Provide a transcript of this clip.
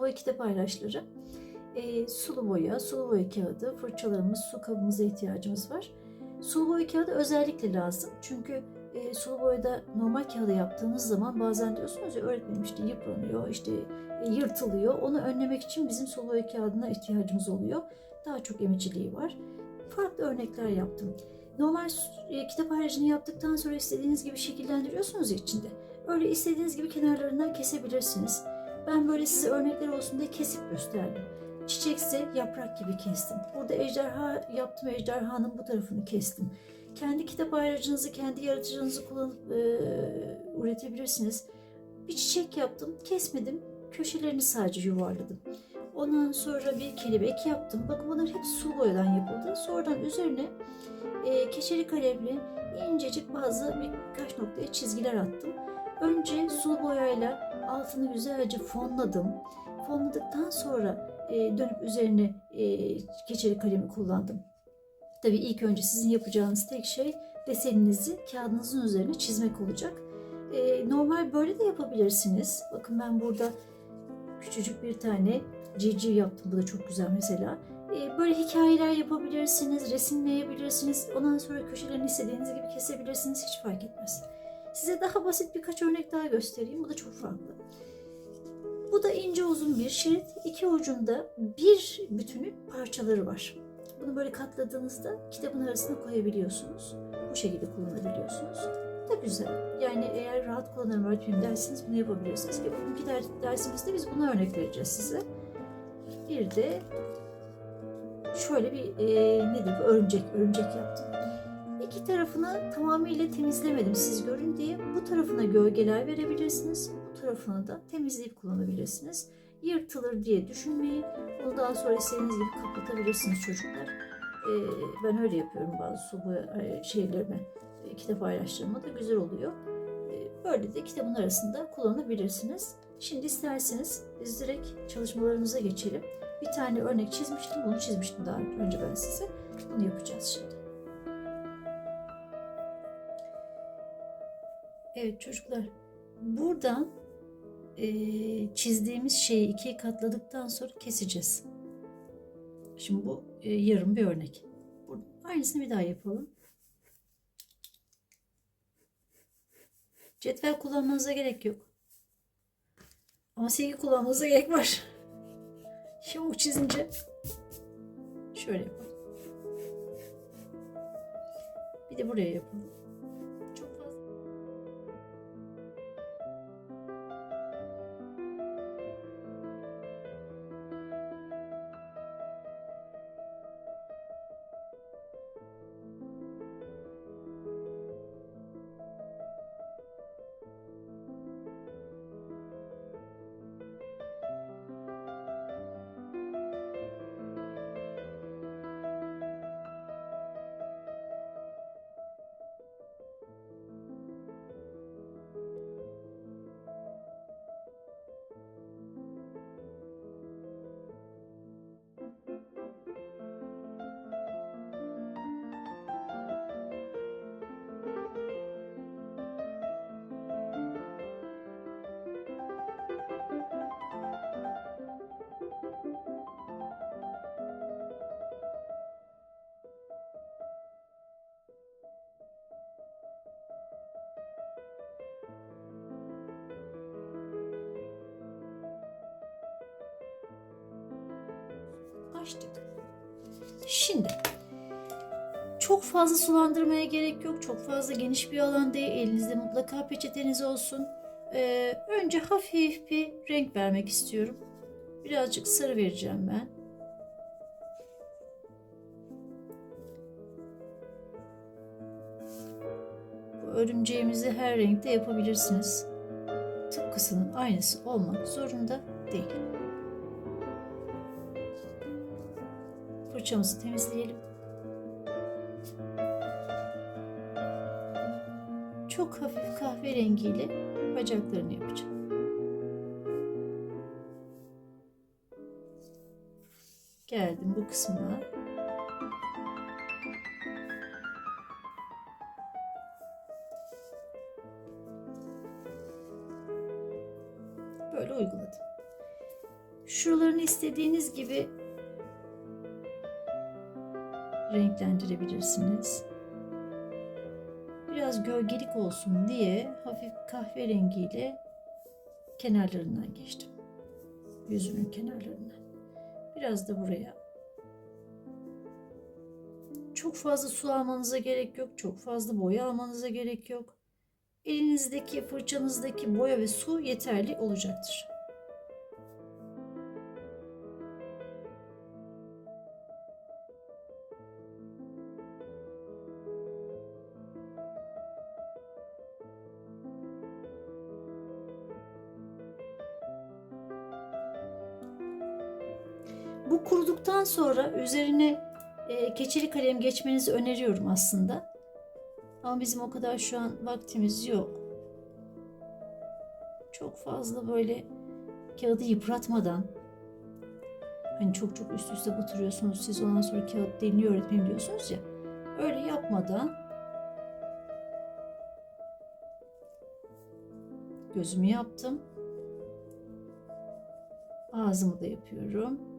sulu boya kitap paylaşları. E, sulu boya, sulu boya kağıdı, fırçalarımız, su kabımıza ihtiyacımız var. Sulu boya kağıdı özellikle lazım. Çünkü e, sulu boyada normal kağıda yaptığınız zaman bazen diyorsunuz ya öğretmenim işte yıpranıyor, işte e, yırtılıyor. Onu önlemek için bizim sulu boya kağıdına ihtiyacımız oluyor. Daha çok emiciliği var. Farklı örnekler yaptım. Normal e, kitap harcını yaptıktan sonra istediğiniz gibi şekillendiriyorsunuz ya içinde. Öyle istediğiniz gibi kenarlarından kesebilirsiniz. Ben böyle size örnekler olsun diye kesip gösterdim. Çiçekse yaprak gibi kestim. Burada ejderha yaptım. Ejderhanın bu tarafını kestim. Kendi kitap ayracınızı, kendi yaratıcınızı kullanıp e, üretebilirsiniz. Bir çiçek yaptım, kesmedim. Köşelerini sadece yuvarladım. Ondan sonra bir kelebek yaptım. Bakın bunlar hep sulu boyadan yapıldı. Sonradan üzerine e, keçeli kalemle incecik bazı birkaç noktaya çizgiler attım. Önce sulu boyayla altını güzelce fonladım. Fonladıktan sonra e, dönüp üzerine e, keçeli kalemi kullandım. Tabii ilk önce sizin yapacağınız tek şey deseninizi kağıdınızın üzerine çizmek olacak. E, normal böyle de yapabilirsiniz. Bakın ben burada küçücük bir tane civciv yaptım. Bu da çok güzel mesela. E, böyle hikayeler yapabilirsiniz, resimleyebilirsiniz. Ondan sonra köşelerini istediğiniz gibi kesebilirsiniz. Hiç fark etmez. Size daha basit birkaç örnek daha göstereyim. Bu da çok farklı. Bu da ince uzun bir şerit. İki ucunda bir bütünün parçaları var. Bunu böyle katladığınızda kitabın arasına koyabiliyorsunuz. Bu şekilde kullanabiliyorsunuz. Da güzel. Yani eğer rahat kullanırım öğretmenim derseniz bunu yapabilirsiniz. Ki bugünkü der- dersimizde biz buna örnek vereceğiz size. Bir de şöyle bir e, nedir bu örümcek, örümcek yaptım. İki tarafını tamamıyla temizlemedim siz görün diye. Bu tarafına gölgeler verebilirsiniz. Bu tarafını da temizleyip kullanabilirsiniz. Yırtılır diye düşünmeyin. Bunu daha sonra istediğiniz gibi kapatabilirsiniz çocuklar. Ee, ben öyle yapıyorum bazı su boya- e, şeylerime, e, kitap paylaştırma da güzel oluyor. Ee, böyle de kitabın arasında kullanabilirsiniz. Şimdi isterseniz biz direkt çalışmalarımıza geçelim. Bir tane örnek çizmiştim, bunu çizmiştim daha önce ben size. Bunu yapacağız şimdi. Evet çocuklar, buradan eee, çizdiğimiz şeyi ikiye katladıktan sonra keseceğiz. Şimdi bu eee, yarım bir örnek. Aynısını bir daha yapalım. Cetvel kullanmanıza gerek yok. Ama silgi kullanmanıza gerek var. Yamuk çizince şöyle yapalım. Bir de buraya yapalım. Açtık. Şimdi çok fazla sulandırmaya gerek yok. Çok fazla geniş bir alan değil. Elinizde mutlaka peçeteniz olsun. Ee, önce hafif bir renk vermek istiyorum. Birazcık sarı vereceğim ben. Bu örümceğimizi her renkte yapabilirsiniz. Tıpkısının aynısı olmak zorunda değil. Fırçamızı temizleyelim. Çok hafif kahverengiyle bacaklarını yapacağım. Geldim bu kısmına. Böyle uyguladım. Kenarlarını istediğiniz gibi renklendirebilirsiniz. Biraz gölgelik olsun diye hafif kahverengiyle kenarlarından geçtim. Yüzünün kenarlarından. Biraz da buraya. Çok fazla su almanıza gerek yok. Çok fazla boya almanıza gerek yok. Elinizdeki, fırçanızdaki boya ve su yeterli olacaktır. Bu kuruduktan sonra üzerine e, keçeli kalem geçmenizi öneriyorum aslında. Ama bizim o kadar şu an vaktimiz yok. Çok fazla böyle kağıdı yıpratmadan hani çok çok üst üste batırıyorsunuz siz ondan sonra kağıt deliniyor öğretmenim diyorsunuz ya öyle yapmadan gözümü yaptım ağzımı da yapıyorum